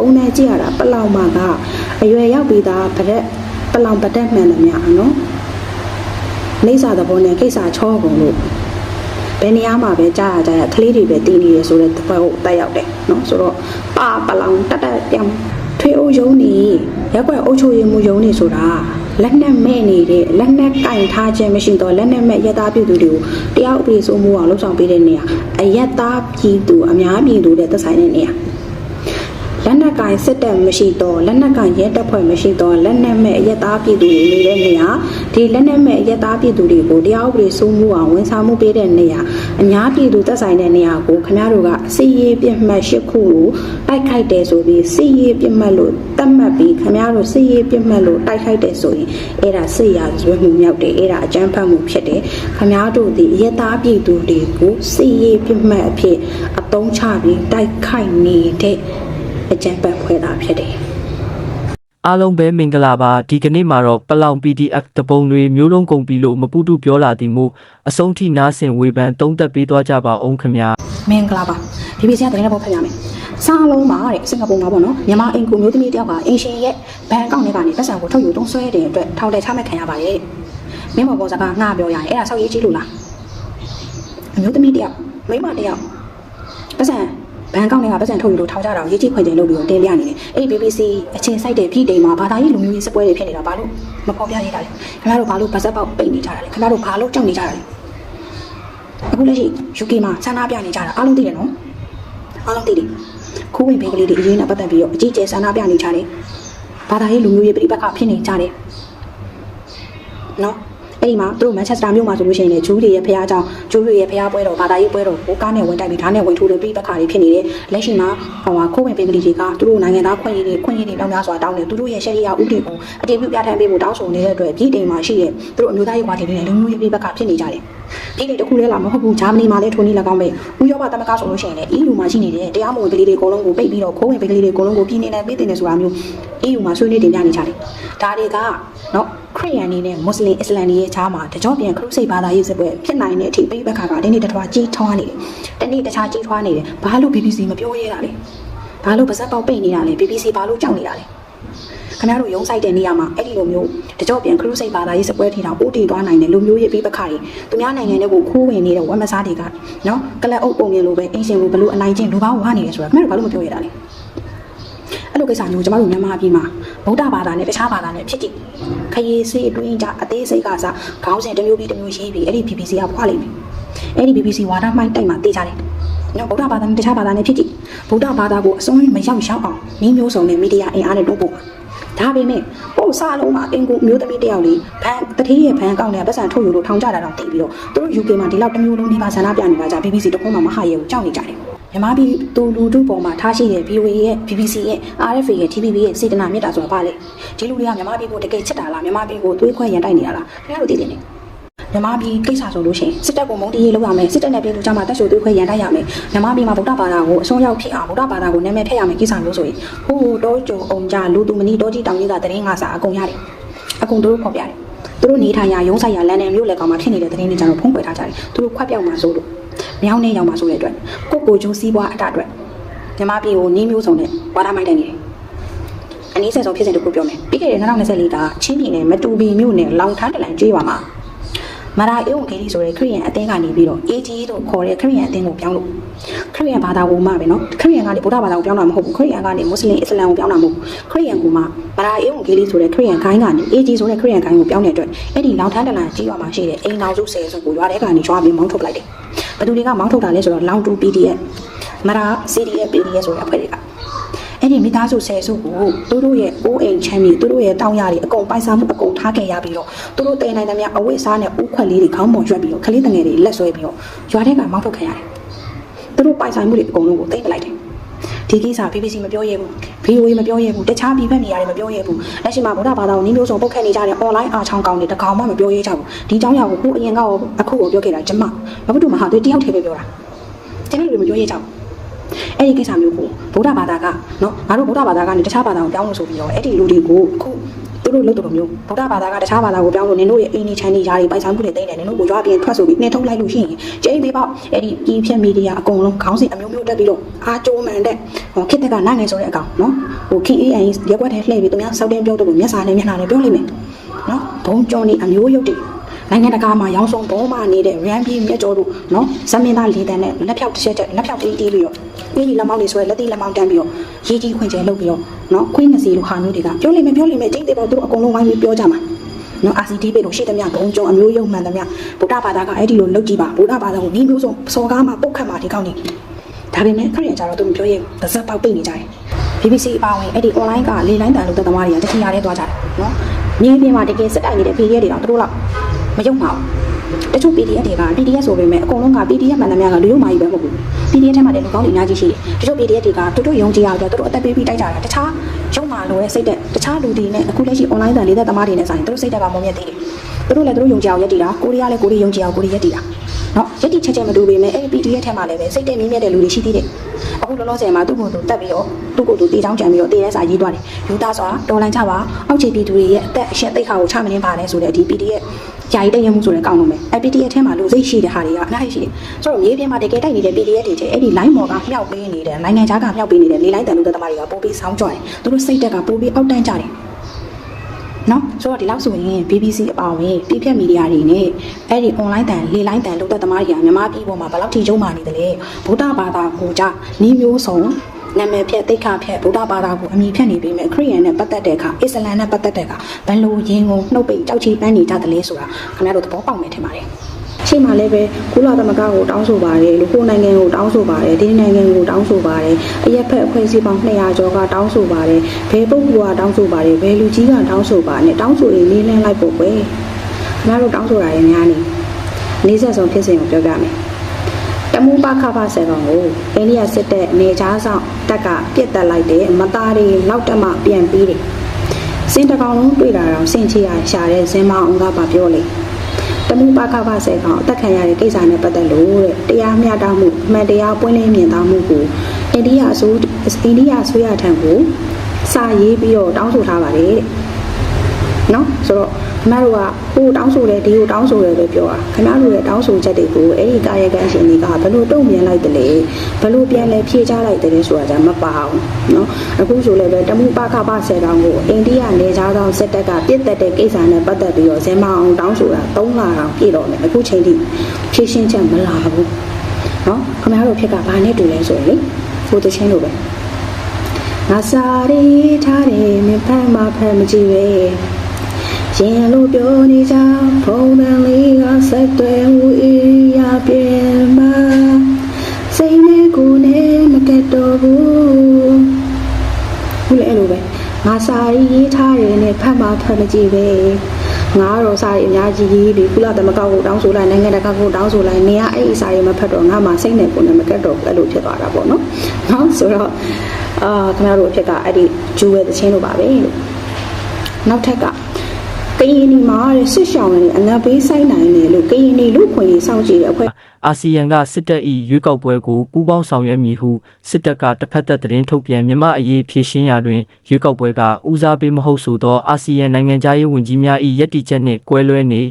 ပုံနဲ့ကြည့်ရတာပလောင်မှာကအရွယ်ရောက်ပြီးသားဗရက်ပလောင်ပတက်မှန်တယ်များနော်နေစာသဘောနဲ့ကိစ္စချောကုန်လို့ဘယ်နေရာမှာပဲကြားရကြရကလေးတွေပဲတည်နေရဆိုတဲ့သဘောကိုတက်ရောက်တယ်နော်ဆိုတော့ပါပလောင်တက်တက်ပြောင်းထွေးအိုးယုံနေရက်ွက်အုပ်ချုပ်ရေးမှုယုံနေဆိုတာလက်နက်မဲ့နေတဲ့လက်နက်ကင်ထားခြင်းမရှိတော့လက်နက်မဲ့ရက်သားပြည်သူတွေကိုတရားဥပဒေစိုးမိုးအောင်လှုပ်ဆောင်ပေးတဲ့နေရာအရက်သားပြည်သူအများပြည်သူတဲ့သက်ဆိုင်တဲ့နေရာ လက်နက်ကင်စစ်တပ်မရှိတော့လက်နက်ကင်ရဲတပ်ဖွဲ့မရှိတော့လက်နက်မဲ့အရက်သားပြည်သူတွေနေတဲ့နေရာဒီလက်နက်မဲ့အရက်သားပြည်သူတွေကိုတရားဥပဒေစိုးမိုးအောင်ဝန်ဆောင်မှုပေးတဲ့နေရာအများပြည်သူသက်ဆိုင်တဲ့နေရာကိုခင်ဗျားတို့ကစီရေးပြစ်မှတ်၈ခုကိုတိုက်ခိုက်တယ်ဆိုပြီးစီရေးပြစ်မှတ်လို့တတ်မှတ်ပြီးခင်ဗျားတို့စီရေးပြစ်မှတ်လို့တိုက်ခိုက်တယ်ဆိုရင်အဲ့ဒါစစ်ရာဇဝတ်မှုမြောက်တယ်အဲ့ဒါအကြမ်းဖက်မှုဖြစ်တယ်ခင်ဗျားတို့ဒီအရက်သားပြည်သူတွေကိုစီရေးပြစ်မှတ်အဖြစ်အသုံးချပြီးတိုက်ခိုက်နေတဲ့ အကြံပတ်ဖွဲ့တာဖြစ်တယ်အားလုံးပဲမင်္ဂလာပါဒီကနေ့မှာတော့ပလောင် PDF တပုံတွေမျိုးလုံးကုန်ပြီလို့မပူတူပြောလာသည်မို့အဆုံးထိနားဆင်ဝေဖန်သုံးသက်ပေးသွားကြပါအောင်ခင်ဗျာမင်္ဂလာပါ BBC ကသတင်းတော့ဖတ်ရမယ်စားလုံးမှာတဲ့စင်ကာပူမှာပေါ့နော်မြန်မာအင်ကူမျိုးသမီးတယောက်ကအင်ရှင်ရဲ့ဘဏ်အကောင့်ထဲကနေပတ်စံကိုထုတ်ယူသုံးဆွဲတဲ့အတွက်ထောင်ထဲချမှတ်ခံရပါတယ်မင်းမော်ပေါ်စကားငှားပြောရတယ်အဲ့ဒါဆောက်ရေးကြီးလို့လားအမျိုးသမီးတယောက်မိန်းမတယောက်ပတ်စံ ဘဏ်အကောင့်ထဲကပတ်စံထုတ်ယူလို့ထောင်ကြတာကိုရေးကြီးခွင့်ကျင်လုပ်ပြီးတော့တင်ပြနေတယ်အဲ့ဒီ BBC အချင်းစိုက်တဲ့ပြည်တိမ်မှာဘာသာရေးလူမျိုးရေးစပွဲတွေဖြစ်နေတာဘာလို့မဖော်ပြရတာလဲခင်ဗျားတို့ဘာလို့ဗတ်ဆက်ပေါက်ပိတ်နေကြတာလဲခင်ဗျားတို့ဘာလို့ကြောက်နေကြတာလဲအခုလက်ရှိ UK မှာဆန္ဒပြနေကြတာအားလုံးသိတယ်နော်အားလုံးသိတယ်ခိုးဝင်ဘေးကလေးတွေအရေးနဲ့ပတ်သက်ပြီးတော့အကြီးကျယ်ဆန္ဒပြနေကြတယ်ဘာသာရေးလူမျိုးရေးပြိပက္ခဖြစ်နေကြတယ်နော် အဲ့ဒီမှာသူတို့မန်ချက်စတာမြို့မှာဆိုလို့ရှိရင်လည်းဂျူးတွေရဲ့ဖះเจ้าဂျူးတွေရဲ့ဖះပွဲတော်ဘာသာရေးပွဲတော်ကိုကားနဲ့ဝင်တိုက်ပြီးဓာတ်နဲ့ဝင်ထိုးတဲ့ပြိပက္ခတွေဖြစ်နေတယ်လက်ရှိမှာဟိုဟာခိုးဝင်ဘေးကလေးတွေကသူတို့နိုင်ငံသားခွင့်ရည်တွေခွင့်ရည်တွေတောင်းများစွာတောင်းတယ်သူတို့ရဲ့ရှယ်ရီယာဥပဒေကိုအတည်ပြုပြဋ္ဌာန်းပေးဖို့တောင်းဆိုနေတဲ့အတွက်ပြည်တိမ်မှာရှိတဲ့သူတို့အမျိုးသားရေးဝါဒီတွေနဲ့လူမျိုးရေးပြိပက္ခဖြစ်နေကြတယ် ပြည်နယ်တစ်ခုလည်းလာမဟုတ်ဘူးဂျာမနီမှာလည်းထိုးနေ၎င်းပဲဥရောပသမဂ္ဂဆိုလို့ရှိရင်လည်း EU မှာရှိနေတဲ့တရားမဝင်ကလေးတွေအကုန်လုံးကိုပိတ်ပြီးတော့ခိုးဝင်ကလေးတွေအကုန်လုံးကိုပြည်နယ်နဲ့ပြည်တင်နေဆိုတာမျိုး EU မှာဆွေးနွေးတင်ပြနေကြတယ်ဒါတွေကနော်ခရစ်ယာန်နေနဲ့မွတ်စလင်အစ္စလာမ်တွေရဲ့ခြားမှာတကြောပြန်ခရုစိတ်ဘာသာရေးစပွဲဖြစ်နိုင်တဲ့အထိပိတ်ဘက်ကကဒီနေ့တစ်ထွားကြီးထွားနေတယ်တနေ့တခြားကြီးထွားနေတယ်ဘာလို့ BBC မပြောရဲတာလဲဘာလို့ပါဇက်ပေါက်ပိတ်နေတာလဲ BBC ဘာလို့ကြောက်နေတာလဲ ခင်ဗျားတို့ရုံးဆိုင်တဲ့နေရာမှာအဲ့ဒီလိုမျိုးတကြောပြန်ခရုစိတ်ဘာသာရေးစပွဲထီတောင်အိုးတီသွားနိုင်တဲ့လူမျိုးရေးပြပခါတွေသူများနိုင်ငံတွေကိုခိုးဝင်နေတဲ့ဝက်မစားတွေကနော်ကလပ်အုပ်ပုံမြင်လိုပဲအင်းရှင်လိုဘလို့အနိုင်ချင်းလူပေါင်းဝါနေတယ်ဆိုတာခင်ဗျားတို့ဘာလို့မပြောရတာလဲအဲ့လိုကိစ္စမျိုးကျမတို့မြန်မာပြည်မှာဗုဒ္ဓဘာသာနဲ့တခြားဘာသာနဲ့ဖြစ်ကြည့်ခရီးစေးအတွင်းကြအသေးစိတ်ကစားခေါင်းစဉ်တစ်မျိုးပြီးတစ်မျိုးရေးပြီးအဲ့ဒီ BBC ကဖွာလိမ့်မယ်အဲ့ဒီ BBC ဝါဒမှိုင်းတိုက်မှာတေးကြတယ်နော်ဗုဒ္ဓဘာသာနဲ့တခြားဘာသာနဲ့ဖြစ်ကြည့်ဗုဒ္ဓဘာသာကိုအစွန်းမရောက်ရောက်အောင်နည်းမျိုးစုံနဲ့မီဒီယာအင်အားနဲ့တိုးပို့ပါ ဒါပေမဲ့ပို့စားလုံးမှာအင်ကူမျိုးသမီးတယောက်လေးဘန်တတိရဲ့ဘန်ကောက်နဲ့ပတ်စံထုတ်ယူလို့ထောင်ကြတာတော့သိပြီးတော့သူတို့ UK မှာဒီလောက်တစ်မျိုးလုံးဒီပါဆန္ဒပြနေတာကြ BBC တခုမှမဟာရဲကိုကြောက်နေကြတယ်မြန်မာပြည်သူလူထုပေါ်မှာထားရှိတဲ့ VOA ရဲ့ BBC ရဲ့ RFA ရဲ့ TVB ရဲ့စေတနာမြတ်တာဆိုတာပါလေဒီလူတွေကမြန်မာပြည်ကိုတကယ်ချစ်တာလားမြန်မာပြည်ကိုသွေးခွဲရန်တိုက်နေတာလားခင်ဗျားတို့သိတယ်နေ မြန်မာပြည်ကိစ္စဆိုလို့ရှိရင်စစ်တပ်ကမုံတီးရေးလုပ်ရမယ်စစ်တပ်နဲ့ပြည်သူ့ကြားမှာတက်ရှိုသွေးခွဲရန်တိုက်ရမယ်မြန်မာပြည်မှာဗုဒ္ဓဘာသာကိုအစွန်းရောက်ဖြစ်အောင်ဗုဒ္ဓဘာသာကိုနာမည်ဖျက်ရမယ်ကိစ္စမျိုးဆိုရင်ဟိုးတောကြုံအောင်ကြလူသူမနီတောကြီးတောင်ကြီးကတရင်ငါစာအကုန်ရတယ်အကုန်တို့ဖော်ပြတယ်သူတို့နေထိုင်ရာရုံးဆိုင်ရာလန်နယ်မျိုးလက်ကောင်မှာဖြစ်နေတဲ့တရင်တွေကြတော့ဖုံးကွယ်ထားကြတယ်သူတို့ခွက်ပြောက်မှာဆိုလို့မြောင်းနဲ့ရောက်မှာဆိုတဲ့အတွက်ကိုကိုကျိုးစည်းပွားအတအတွက်မြန်မာပြည်ကိုနီးမျိုးစုံနဲ့ဝါဒမိုက်တိုင်နေတယ်အနည်းဆက်ဆုံးဖြစ်စဉ်တစ်ခုပြောမယ်ပြီးခဲ့တဲ့2024ကချင်းပြည်နယ်မတူပီမြို့နယ်လောင်ထန်းတလန်ကျွေးပါမှာ မာရာအေဝံဂေလိဆိုတဲ့ခရိယန်အသင်းကနေပြီးတော့ AG လို့ခေါ်တဲ့ခရိယန်အသင်းကိုပြောင်းလို့ခရိယန်ဘာသာကိုမှပဲနော်ခရိယန်ကနေဗုဒ္ဓဘာသာကိုပြောင်းတာမဟုတ်ဘူးခရိယန်ကနေမွတ်စလင်အစ္စလမ်ကိုပြောင်းတာမဟုတ်ဘူးခရိယန်ကမှမာရာအေဝံဂေလိဆိုတဲ့ခရိယန်ခိုင်းကနေ AG ဆိုတဲ့ခရိယန်ခိုင်းကိုပြောင်းတဲ့အတွက်အဲ့ဒီလောက်ထန်းတလန်ကြီးရွာမှာရှိတဲ့အိမ်တော်စုဆယ်စုကိုရွာတဲ့ကနေရွာပြီးမောင်းထုတ်လိုက်တယ်ဘသူတွေကမောင်းထုတ်တာလဲဆိုတော့လောင်တူ PDF မာရာ CDF PDF ဆိုတဲ့အဖွဲ့တွေက အဲ့ဒီမိသားစုဆယ်စုကိုသူတို့ရဲ့အိုးအိမ်ချမ်းမြေသူတို့ရဲ့တောင်းရတွေအကုန်ပိုင်ဆိုင်မှုအကုန်ထားခဲ့ရပြီးတော့သူတို့တည်နိုင်တဲ့များအဝိစားနဲ့ဥခွက်လေးတွေခေါင်းပေါ်ရွက်ပြီးတော့ခလေးတငယ်တွေလက်ဆွဲပြီးတော့ရွာထဲကမောင်းထုတ်ခဲ့ရတယ်။သူတို့ပိုင်ဆိုင်မှုတွေအကုန်လုံးကိုသိမ်းပလိုက်တယ်။ဒီကိစ္စ BBC မပြောရဲဘူး။ VOA မပြောရဲဘူး။တခြားပြည်ပနေရာတွေမပြောရဲဘူး။လက်ရှိမှာဗုဒ္ဓဘာသာကိုနည်းမျိုးစုံပုတ်ခတ်နေကြတဲ့ online အားချောင်းကောင်းတွေတကောင်မှမပြောရဲကြဘူး။ဒီအကြောင်းအရာကိုခုအရင်ကရောအခုကိုပြောခဲ့တာကျမ။ဘာလို့မဟာသူတယောက်တည်းပဲပြောတာ။ကျွန်တော်တို့မပြောရဲကြဘူး။ အဲ့ဒီကိစ္စမျိုးကိုဗုဒ္ဓဘာသာကနော်ငါတို့ဗုဒ္ဓဘာသာကနေတခြားဘာသာကိုပြောင်းလို့ဆိုပြီးတော့အဲ့ဒီလူတွေကိုအခုသူတို့လုပ်တော်မျိုးဗုဒ္ဓဘာသာကတခြားဘာသာကိုပြောင်းလို့နင်တို့ရဲ့အိမ်နေချမ်းနေຢာတွေပိုင်ဆိုင်မှုတွေသိတယ်နင်တို့ကိုကြွားပြီးထွက်ဆိုပြီးနှင်ထုတ်လိုက်လို့ရှိရင်ကျိန်းပေးပေါ့အဲ့ဒီကြီးဖြတ်မီဒီယာအကုန်လုံးခေါင်းစဉ်အမျိုးမျိုးတက်ပြီးတော့အားကြိုးမှန်တဲ့ဟောခစ်တက်ကနိုင်ငယ်ဆိုတဲ့အကောင်နော်ဟို KAN ရက်ွက်ထဲလှည့်ပြီးသူများစောက်တင်ပြောတော့မျက်စာနဲ့မျက်နှာနဲ့ပြောလိမ့်မယ်နော်ဘုံကျော်နေအမျိုးရုပ်တွေနိုင်ငံတကာမှာရောင်းဆုံးဘုံမှနေတဲ့ RAM ပြည်မြက်ကျော်တို့နော်ဇမင်းသားလေးတန်းနဲ့လက်ဖြောက်တစ်ချက်ချက်လက်ဖြောက်တီးတီးပြီးတော့ ပြည်ကြီးလက်မောင်းတွေဆွဲလက်တီးလက်မောင်းတန်းပြီးတော့ရေးကြီးခွင့်ကျဲလုပ်ပြီးတော့နော်ခွေးငစီလိုဟာမျိုးတွေကပြောလိမ့်မယ်ပြောလိမ့်မယ်ကျိတ်တွေပေါ့သူတို့အကုန်လုံးဝိုင်းပြီးပြောကြမှာနော် RCD ပဲလို့ရှိသမျှဘုံကျော်အမျိုးရုပ်မှန်သမျှဗုဒ္ဓဘာသာကအဲ့ဒီလိုလုပ်ကြည့်ပါဗုဒ္ဓဘာသာကိုဒီမျိုးစုံစော်ကားမှာပုတ်ခတ်မှာဒီကောင်းနေဒါပေမဲ့ခရီးကြတော့သူမပြောရဲပါဇက်ပေါက်ပိတ်နေကြတယ် BBC အပါဝင်အဲ့ဒီ online ကလေလိုင်းတန်လို့သက်သမားတွေကတတိယရဲသွားကြတယ်နော်။မြေပြင်မှာတကယ်စစ်တိုက်နေတဲ့ PDF တွေတော့သူတို့လောက်မယုံပါဘူး။ တချို့ PDF တွေက PDF ဆိုပေမဲ့အကုန်လုံးက PDF မှန်သမျှကလူရုံမာကြီးပဲမဟုတ်ဘူး။ PDF ထဲမှာလည်းလူကောင်းတွေအများကြီးရှိတယ်။တချို့ PDF တွေကသူတို့ယုံကြည်ရတော့သူတို့အသက်ပေးပြီးတိုက်ကြတာတခြားယုံမာလို့ရဲ့စိတ်တဲ့တခြားလူတွေနဲ့အခုလက်ရှိ online တန်လေးသက်သမားတွေနဲ့ဆိုင်သူတို့စိတ်တက်ကမုံမြတ်သေးတယ်။သူတို့လည်းသူတို့ယုံကြည်အောင်ရက်တည်တာကိုရီးယားလည်းကိုရီးယုံကြည်အောင်ကိုရီးရက်တည်တာ။နော်ရက်တည်ချက်ချက်မတူပေမဲ့အဲ့ဒီ PDF ထဲမှာလည်းပဲစိတ်တဲ့မြင့်မြတ်တဲ့လူတွေရှိသေးတယ်။ အခုလောလောဆယ်မှာသူ့ကိုယ်သူတက်ပြီးတော့သူ့ကိုယ်သူတေးချောင်းကြံပြီးတော့တေးရဲစာရေးသွားတယ်။ယူသားစွာတော်လန်ချပါအောက်ခြေပြည်သူတွေရဲ့အသက်အရှင်သိက္ခာကိုချမင်းပါလဲဆိုတဲ့ဒီ PDF ယာယီတည်ရမှုဆိုတဲ့ကောင်းလုံးပဲ။ PDF ထဲမှာလူစိတ်ရှိတဲ့ဟာတွေကအများကြီးရှိတယ်။ဆိုတော့မြေပြင်မှာတကယ်တိုက်နေတဲ့ PDF တွေတဲ့အဲ့ဒီ line ပေါ်ကမြောက်ပေးနေတဲ့နိုင်ငံခြားကမြောက်ပေးနေတဲ့လေလိုင်းတန်လူသက်သမားတွေကပို့ပြီးဆောင်းကြွတယ်။သူတို့စိတ်တက်ကပို့ပြီးအောက်တန်းကြတယ်။ နော်ဆိုတော့ဒီလောက်ဆိုရင် BBC အပါအဝင်ပြည့်ဖြတ်မီဒီယာတွေနဲ့အဲ့ဒီ online တန်လေလိုင်းတန်လုပ်တဲ့သမားတွေကမြန်မာပြည်ပေါ်မှာဘယ်လောက်ထိကျုံမာနေတယ်လဲဗုဒ္ဓဘာသာကိုကြနီးမျိုးစုံနာမည်ဖြတ်တိတ်ခဖြတ်ဗုဒ္ဓဘာသာကိုအမိဖြတ်နေပြီးမြဲခရစ်ယာန်နဲ့ပတ်သက်တဲ့အခါအစ္စလမ်နဲ့ပတ်သက်တဲ့အခါဘယ်လိုယင်ကိုနှုတ်ပိတ်ကြောက်ချီပန်းနေကြတယ်လဲဆိုတာခင်ဗျားတို့သဘောပေါက်မယ်ထင်ပါတယ် ရှိမှလည်းပဲကုလသမဂ္ဂကိုတောင်းဆိုပါတယ်လူကိုနိုင်ငံကိုတောင်းဆိုပါတယ်ဒီနိုင်ငံကိုတောင်းဆိုပါတယ်အရက်ဖက်အဖွဲ့အစည်းပေါင်း200ကျော်ကတောင်းဆိုပါတယ်ဘယ်ပုဂ္ဂိုလ်ကတောင်းဆိုပါတယ်ဘယ်လူကြီးကတောင်းဆိုပါနဲ့တောင်းဆိုရင်လေးလင်းလိုက်ဖို့ပဲခင်ဗျားတို့တောင်းဆိုတာရင်များနေနေဆက်ဆုံးဖြစ်စဉ်ကိုပြောပြမယ်တမူပခဖဆယ်ကောင်ကိုအိန္ဒိယစစ်တပ်နေချားဆောင်တပ်ကပြစ်တက်လိုက်တယ်မသားတွေနောက်တက်မှပြန်ပြီးတယ်စင်တကောင်လုံးတွေ့တာတော့စင်ချီရရှာတဲ့ဇင်မအောင်ကပါပြောလေ တမှုပါခပါဆဲကောင်အသက်ခံရတဲ့ကိစ္စနဲ့ပတ်သက်လို့တဲ့တရားမျှတမှုအမှန်တရားပွင့်လင်းမြင်သာမှုကိုအိန္ဒိယအစိုးအိန္ဒိယအစိုးရထံကိုစာရေးပြီးတော့တောင်းဆိုထားပါတယ်တဲ့နော်ဆိုတော့ခင်ဗျားတို့က ဟိုတောင်းဆိုတယ်ဒီကိုတောင်းဆိုတယ်ပဲပြောတာခင်ဗျားတို့ရဲ့တောင်းဆိုချက်တွေကိုအဲ့ဒီကာယကံရှင်တွေကဘယ်လိုတုံ့ပြန်လိုက်တယ်လဲဘယ်လိုပြန်လဲဖြေချလိုက်တယ်လဲဆိုတာじゃမပါဘူးနော်အခုဆိုလည်းပဲတမှုပါခပါဆဲကောင်ကိုအိန္ဒိယနေသားဆောင်စစ်တပ်ကပြစ်တက်တဲ့ကိစ္စနဲ့ပတ်သက်ပြီးတော့ဇင်မအောင်တောင်းဆိုတာ၃လအောင်ပြည့်တော့မယ်အခုချိန်ထိဖြည့်ရှင်းချက်မလာဘူးနော်ခင်ဗျားတို့ဖြစ်ကဘာနဲ့တူလဲဆိုရင်လေဖိုးတချင်းလိုပဲငါစာရီထားတယ်မဖက်မဖက်မကြည့်ပဲ ရင်လို့ပြောနေကြဖုန်းတန်လေးကဆက်သွယ်မှုအေးရပြန်ပါစိတ်နဲ့ကိုယ်နဲ့မကတ်တော့ဘူးဘူးလေအဲ့လိုပဲငါစာရီရေးထားတယ်နဲ့ဖတ်မှဖတ်မကြည့်ပဲငါကတော့စာရီအများကြီးရေးပြီးကုလသမဂ္ဂကိုတောင်းဆိုလိုက်နိုင်ငံတကာကိုတောင်းဆိုလိုက်နေရအဲ့ဒီစာရီမဖတ်တော့ငါမှစိတ်နဲ့ကိုယ်နဲ့မကတ်တော့ဘူးအဲ့လိုဖြစ်သွားတာပေါ့နော်နော်ဆိုတော့အာခင်ဗျားတို့အဖြစ်ကအဲ့ဒီဂျူဝဲသချင်းလိုပါပဲလို့နောက်ထပ်က ကရင်နီမှာတဲ့ဆစ်ရှောင်းနေအနာပေးဆိုင်နိုင်တယ်လို့ကရင်နီလူခွင့်ရေးစောင့်ကြည့်တဲ့အဖွဲ့အာဆီယံကစစ်တပ်၏ရွေးကောက်ပွဲကိုပူးပေါင်းဆောင်ရွက်မည်ဟုစစ်တပ်ကတစ်ဖက်သက်သတင်းထုတ်ပြန်မြန်မာအရေးဖြေရှင်းရာတွင်ရွေးကောက်ပွဲကဦးစားပေးမဟုတ်ဆိုသောအာဆီယံနိုင်ငံသားရေးဝန်ကြီးများ၏ယက်တီချက်နှင့်ကွဲလွဲနေ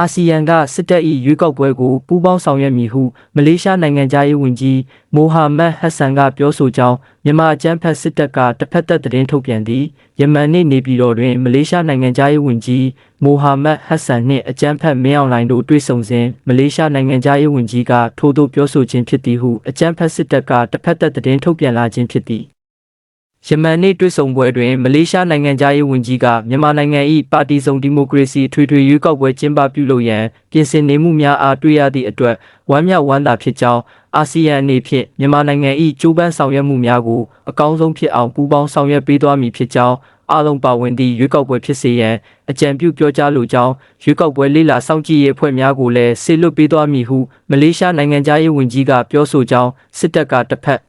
အာဆီယံကစစ်တပ်၏ရွေးကောက်ပွဲကိုပူးပေါင်းဆောင်ရွက်မည်ဟုမလေးရှားနိုင်ငံသားရေးဝန်ကြီးမိုဟာမက်ဟက်ဆန်ကပြောဆိုကြောင်းမြန်မာအကြမ်းဖက်စစ်တပ်ကတစ်ဖက်သက်သတင်းထုတ်ပြန်သည်ယမန်နေ့နေပြည်တော်တွင်မလေးရှားနိုင်ငံသားရေးဝန်ကြီးမိုဟာမက်ဟက်ဆန်နှင့်အကြမ်းဖက်မင်းအောင်လှိုင်တို့တွေ့ဆုံစဉ်မလေးရှားနိုင်ငံသားရေးဝန်ကြီးကထိုးထိုးပြောဆိုခြင်းဖြစ်သည်ဟုအကြမ်းဖက်စစ်တပ်ကတစ်ဖက်သက်သတင်းထုတ်ပြန်လာခြင်းဖြစ်သည် ယမန်နေ့တွေ့ဆုံပွဲတွင်မလေးရှားနိုင်ငံသားရေးဝန်ကြီးကမြန်မာနိုင်ငံ၏ပါတီစုံဒီမိုကရေစီထွေထွေရွေးကောက်ပွဲကျင်းပပြုလုပ်ရန်ပြင်ဆင်နေမှုများအားတွေ့ရသည့်အတွက်ဝမ်းမြောက်ဝမ်းသာဖြစ်ကြောင်းအာဆီယံအနေဖြင့်မြန်မာနိုင်ငံ၏ကြိုးပမ်းဆောင်ရွက်မှုများကိုအကောင်းဆုံးဖြစ်အောင်ပူးပေါင်းဆောင်ရွက်ပေးသွားမည်ဖြစ်ကြောင်းအားလုံးပါဝင်သည့်ရွေးကောက်ပွဲဖြစ်စေရန်အကြံပြုပြောကြားလိုကြောင်းရွေးကောက်ပွဲလေးလာစောင့်ကြည့်ရေးအဖွဲ့များကိုလည်းဆေလွတ်ပေးသွားမည်ဟုမလေးရှားနိုင်ငံသားရေးဝန်ကြီးကပြောဆိုကြောင်းစစ်တပ်ကတစ်ဖက်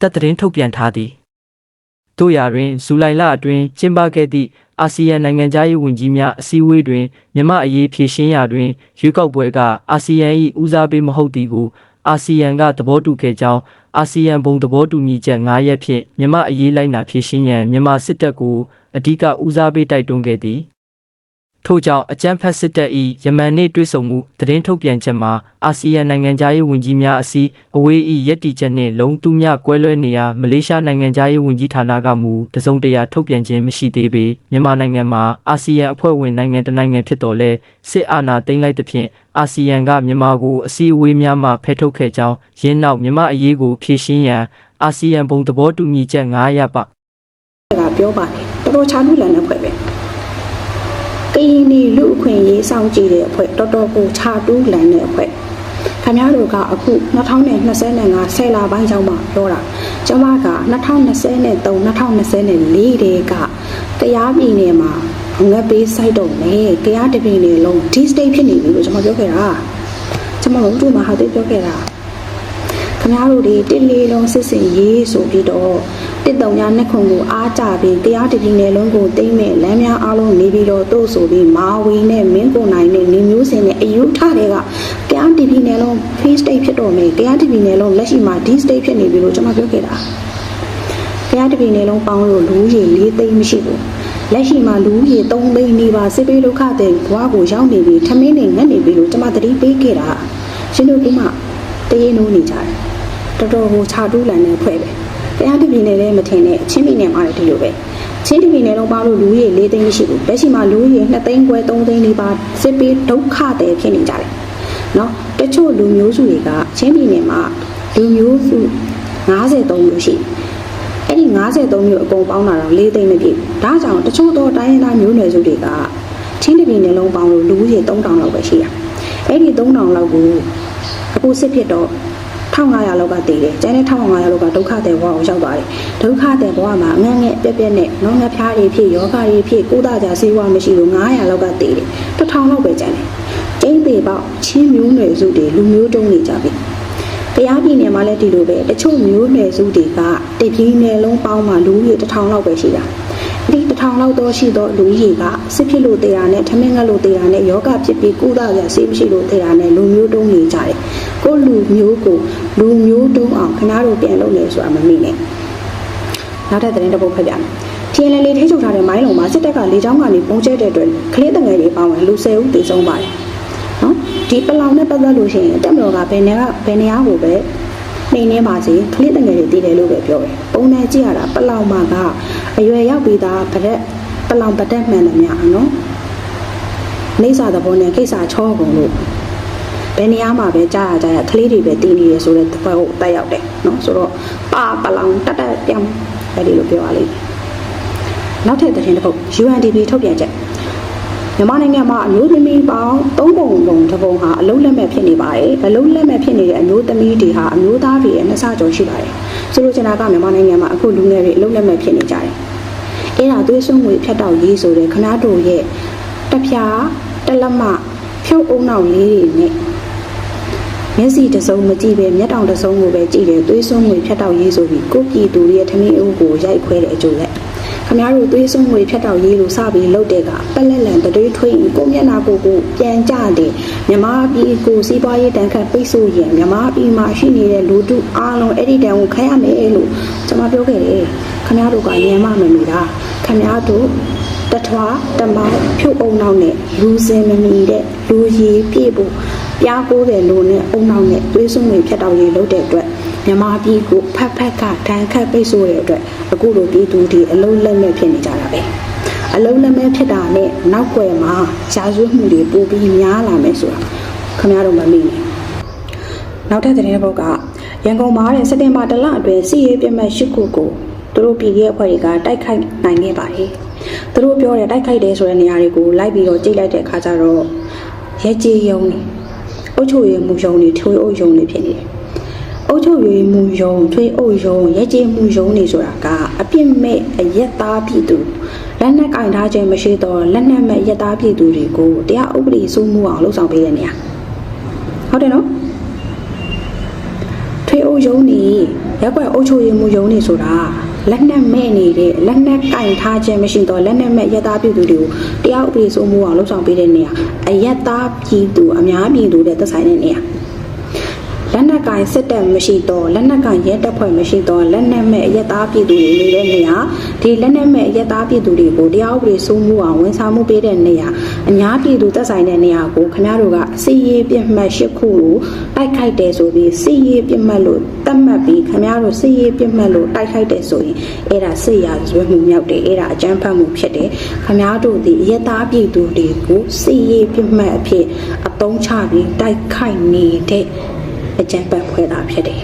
တပ်သတင်းထုတ်ပြန်ထားသည် တို့ရာတွင်ဇူလိုင်လအတွင်းကျင်းပခဲ့သည့်အာဆီယံနိုင်ငံသားရေးဝန်ကြီးများအစည်းအဝေးတွင်မြန်မာအရေးဖြေရှင်းရာတွင်ရွေးကောက်ပွဲကအာဆီယံ၏ဦးစားပေးမဟုတ်သည်ကိုအာဆီယံကသဘောတူခဲ့ကြောင်းအာဆီယံဘုံသဘောတူညီချက်9ရက်ဖြင့်မြန်မာအရေးလိုက်နာဖြည့်ရှင်းရန်မြန်မာစစ်တပ်ကိုအဓိကဦးစားပေးတိုက်တွန်းခဲ့သည် ထို့ကြောင့်အကြမ်းဖက်စစ်တပ်၏ယမန်နေ့တွေ့ဆုံမှုသတင်းထုတ်ပြန်ချက်မှာအာဆီယံနိုင်ငံသားရေးဝန်ကြီးများအစည်းအဝေး၏ရည်တည်ချက်နှင့်လုံးတူမျှကွဲလွဲနေရာမလေးရှားနိုင်ငံသားရေးဝန်ကြီးဌာနကမူတစုံတရာထုတ်ပြန်ခြင်းမရှိသေးပေမြန်မာနိုင်ငံမှာအာဆီယံအဖွဲ့ဝင်နိုင်ငံတစ်နိုင်ငံဖြစ်တော်လဲစစ်အာဏာသိမ်းလိုက်သဖြင့်အာဆီယံကမြန်မာကိုအစည်းအဝေးများမှဖယ်ထုတ်ခဲ့ကြောင်းရင်းနောက်မြန်မာအရေးကိုဖြည့်ရှင်းရန်အာဆီယံဘုံသဘောတူညီချက်9ရပ်ပါကပြောပါတယ်တော်တော်ချာလူလန်တဲ့ဖွဲ့ပဲ ကရင်နီလူအခွင့်ရေးစောင့်ကြည့်တဲ့အဖွဲ့တော်တော်ကိုချာတူးလန်တဲ့အဖွဲ့ခင်ဗျားတို့ကအခု2025ဆယ်လပိုင်းကျောင်းမှာပြောတာကျမက2023 2024တေကတရားပြည်နယ်မှာငတ်ပေးစိုက်တော့မယ်တရားတပြည်နယ်လုံးဒီ state ဖြစ်နေပြီလို့ကျွန်မပြောခဲ့တာကျွန်မတို့တို့မှာဟာတိတ်ပြောခဲ့တာခမားတို့တွေတစ်လေးလုံးစစ်စင်ရေးဆိုပြီးတော့ တစ်တုံညာနှစ်ခွန်ကိုအားကြပြီးတရားတပြည်နယ်လုံးကိုတိမ့်မဲ့လမ်းများအားလုံးနေပြီးတော့တို့ဆိုပြီးမာဝီနဲ့မင်းကိုနိုင်နဲ့နေမျိုးစင်နဲ့အယူထတွေကတရားတပြည်နယ်လုံး face state ဖြစ်တော့မယ်တရားတပြည်နယ်လုံးလက်ရှိမှာ D state ဖြစ်နေပြီလို့ကျွန်မပြောခဲ့တာတရားတပြည်နယ်လုံးပေါင်းလို့လူကြီး၄သိန်းမရှိဘူးလက်ရှိမှာလူကြီး၃သိန်းနေပါစစ်ပေးဒုက္ခတဲ့ဘွားကိုရောက်နေပြီထမင်းနဲ့ငတ်နေပြီလို့ကျွန်မသတိပေးခဲ့တာရှင်တို့ကမှတရေနိုးနေကြတယ်တော်တော်ကိုခြာတူးလန်တဲ့ဖွဲ့ပဲ တရားတပြည်နယ်လည်းမထင်နဲ့ချင်းပြည်နယ်မှာလည်းဒီလိုပဲချင်းပြည်နယ်တော့ပါလို့လူကြီး၄သိန်းရှိဘူးလက်ရှိမှာလူကြီး2သိန်းခွဲ3သိန်းလေးပါစစ်ပေးဒုက္ခတယ်ဖြစ်နေကြတယ်နော်တချို့လူမျိုးစုတွေကချင်းပြည်နယ်မှာလူမျိုးစု53မျိုးရှိအဲ့ဒီ53မျိုးအကုန်ပေါင်းတာတော့၄သိန်းမပြည့်ဒါကြောင့်တချို့တော့တိုင်းရင်းသားမျိုးနွယ်စုတွေကချင်းပြည်နယ်လုံးပေါင်းလို့လူကြီး3000လောက်ပဲရှိရအဲ့ဒီ3000လောက်ကိုအခုစစ်ဖြစ်တော့ 1500လောက်ကတည်တယ်။ကျန်တဲ့1500လောက်ကဒုက္ခတဲ့ဘဝကိုရောက်သွားတယ်။ဒုက္ခတဲ့ဘဝမှာငန့်ငက်ပြက်ပြက်နဲ့နောင်ငါဖျားတွေဖြစ်ယောဂတွေဖြစ်ကုသကြဆေးဝါးမရှိလို့900လောက်ကတည်တယ်။1000လောက်ပဲကျန်တယ်။ကျင်းသေးပေါက်ချင်းမျိုးနွယ်စုတွေလူမျိုးတုံးနေကြပြီ။တရားပြည်နယ်မှာလည်းဒီလိုပဲတချို့မျိုးနွယ်စုတွေကတပြည်နယ်လုံးပေါင်းမှာလူကြီး1000လောက်ပဲရှိတာ။ ဒီ1000လောက်တော့ရှိတော့လူကြီးကစစ်ဖြစ်လို့တရားနဲ့ထမင်းငတ်လို့တရားနဲ့ယောဂဖြစ်ပြီးကုသကြဆေးမရှိလို့တရားနဲ့လူမျိုးတုံးနေကြတယ်။ကိုယ်လူမျိုးကိုလူမျိုးတုံးအောင်ခနာတို့ပြန်လုပ်နေဆိုတာမမိနဲ့။နောက်ထပ်သတင်းတစ်ပုဒ်ဖတ်ပြမယ်။ TNL ထိချုပ်ထားတဲ့မိုင်းလုံးမှာစစ်တပ်ကလေကြောင်းကနေပုံကျဲတဲ့အတွက်ကလေးတငယ်တွေပေါင်းဝင်လူ၁၀ဦးသေဆုံးပါတယ်။နော်ဒီပလောင်နဲ့ပတ်သက်လို့ရှိရင်တက်မတော်ကဘယ်နေကဘယ်နေရာကိုပဲ နေနေပါစေကလေးတငယ်တွေတည်တယ်လို့ပဲပြောတယ်။ပုံနဲ့ကြည့်ရတာပလောင်မှာကအရွယ်ရောက်ပြီးသားဗရက်ပလောင်ပတက်မှန်တယ်များနော်။နေစာသဘောနဲ့ကိစ္စချောကုန်လို့ဘယ်နေရာမှာပဲကြားရကြရကလေးတွေပဲတည်နေရဆိုတဲ့သဘောကိုတက်ရောက်တယ်နော်ဆိုတော့ပါပလောင်တက်တက်ပြောင်းအဲ့ဒီလိုပြောရလိမ့်မယ်နောက်ထပ်သတင်းတစ်ပုဒ် UNDP ထုတ်ပြန်ချက် မြန်မာနိုင်ငံမှာအမျိုးသမီးပေါင်း၃ပုံပုံတစ်ပုံဟာအလုံးလက်မဲ့ဖြစ်နေပါတယ်အလုံးလက်မဲ့ဖြစ်နေတဲ့အမျိုးသမီးတွေဟာအမျိုးသားတွေရဲ့နှစ်ဆကျော်ရှိပါတယ်ဆိုလိုချင်တာကမြန်မာနိုင်ငံမှာအခုလူငယ်တွေအလုံးလက်မဲ့ဖြစ်နေကြတယ်အဲ့ဒါသွေးစွန်းငွေဖြတ်တောက်ရေးဆိုတဲ့ခနာတို့ရဲ့တပြားတလက်မဖြုတ်အုံနောက်လေးတွေနဲ့မျက်စိတစ်စုံမကြည့်ပဲမျက်တောင်တစ်စုံကိုပဲကြည့်တယ်သွေးစွန်းငွေဖြတ်တောက်ရေးဆိုပြီးကိုပြည်သူတွေရဲ့ထမင်းအုပ်ကိုရိုက်ခွဲတဲ့အကျိုးလက် ခမားတို့သွေးစွန်းငွေဖြတ်တောက်ရေးလို့စပြီးလုပ်တဲ့ကပက်လက်လန်တတွေးထွေးရင်ကိုမျက်နာကိုကိုပြန်ကြတယ်မြမပြည်ကိုစီးပွားရေးတန်ခတ်ပိတ်ဆို့ရင်မြမပြည်မှာရှိနေတဲ့လူတုအားလုံးအဲ့ဒီတန်ကိုခံရမယ်လို့ကျွန်မပြောခဲ့တယ်ခမားတို့ကညံမမမီတာခမားတို့တထွားတမောင်းဖြုတ်အုံနောက်နဲ့လူစင်မမီတဲ့လူရည်ပြည့်ဖို့ပြားကိုးတယ်လို့နဲ့အုံနောက်နဲ့သွေးစွန်းတွေဖြတ်တောက်ရေးလုပ်တဲ့အတွက် မြမပြည်ကိုဖက်ဖက်ကတန်ခတ်ပိတ်ဆို့တဲ့အတွက်အခုလိုပြည်သူတွေအလုံးလက်မဲ့ဖြစ်နေကြတာပဲအလုံးလက်မဲ့ဖြစ်တာနဲ့နောက်ွယ်မှာရှားရွေးမှုတွေပိုပြီးများလာမယ်ဆိုတာခင်ဗျားတို့မမေ့နဲ့နောက်ထပ်သတင်းတစ်ပုဒ်ကရန်ကုန်မှာတဲ့စက်တင်ဘာတလအတွင်းစီရေးပြတ်မှတ်၈ခုကိုသူတို့ပြည်ရဲ့အဖွဲ့တွေကတိုက်ခိုက်နိုင်ခဲ့ပါတယ်သူတို့ပြောတဲ့တိုက်ခိုက်တယ်ဆိုတဲ့နေရာတွေကိုလိုက်ပြီးတော့ကြိတ်လိုက်တဲ့အခါကျတော့ရဲကြီးယုံနေအုတ်ချိုရည်မူယုံနေထွေးအုပ်ယုံနေဖြစ်နေတယ် အုတ်ချုပ်ရည်မူယုံထွေးအုပ်ယုံရဲကြီးမူယုံနေဆိုတာကအပြစ်မဲ့အရက်သားပြည်သူလက်နက်ကင်ထားခြင်းမရှိတော့လက်နက်မဲ့ရက်သားပြည်သူတွေကိုတရားဥပဒေစိုးမိုးအောင်လှုပ်ဆောင်ပေးတဲ့နေရာဟုတ်တယ်နော်ထွေးအုပ်ယုံနေရက်ွက်အုပ်ချုပ်ရေးမှုယုံနေဆိုတာလက်နက်မဲ့နေတဲ့လက်နက်ကင်ထားခြင်းမရှိတော့လက်နက်မဲ့ရက်သားပြည်သူတွေကိုတရားဥပဒေစိုးမိုးအောင်လှုပ်ဆောင်ပေးတဲ့နေရာအရက်သားပြည်သူအများပြည်သူတဲ့သက်ဆိုင်တဲ့နေရာ လက်နက်က်ကင်စစ်တပ်မရှိတော့လက်နက်ကင်ရဲတပ်ဖွဲ့မရှိတော့လက်နက်မဲ့အရက်သားပြည်သူတွေနေတဲ့နေရာဒီလက်နက်မဲ့အရက်သားပြည်သူတွေကိုတရားဥပဒေစိုးမိုးအောင်ဝန်ဆောင်မှုပေးတဲ့နေရာအများပြည်သူသက်ဆိုင်တဲ့နေရာကိုခင်ဗျားတို့ကစီရေးပြစ်မှတ်၈ခုကိုတိုက်ခိုက်တယ်ဆိုပြီးစီရေးပြစ်မှတ်လို့တတ်မှတ်ပြီးခင်ဗျားတို့စီရေးပြစ်မှတ်လို့တိုက်ခိုက်တယ်ဆိုရင်အဲ့ဒါစစ်ရာဇဝတ်မှုမြောက်တယ်အဲ့ဒါအကြမ်းဖက်မှုဖြစ်တယ်ခင်ဗျားတို့ဒီအရက်သားပြည်သူတွေကိုစီရေးပြစ်မှတ်အဖြစ်အသုံးချပြီးတိုက်ခိုက်နေတဲ့ အကြံပတ်ဖွဲ့တာဖြစ်တယ်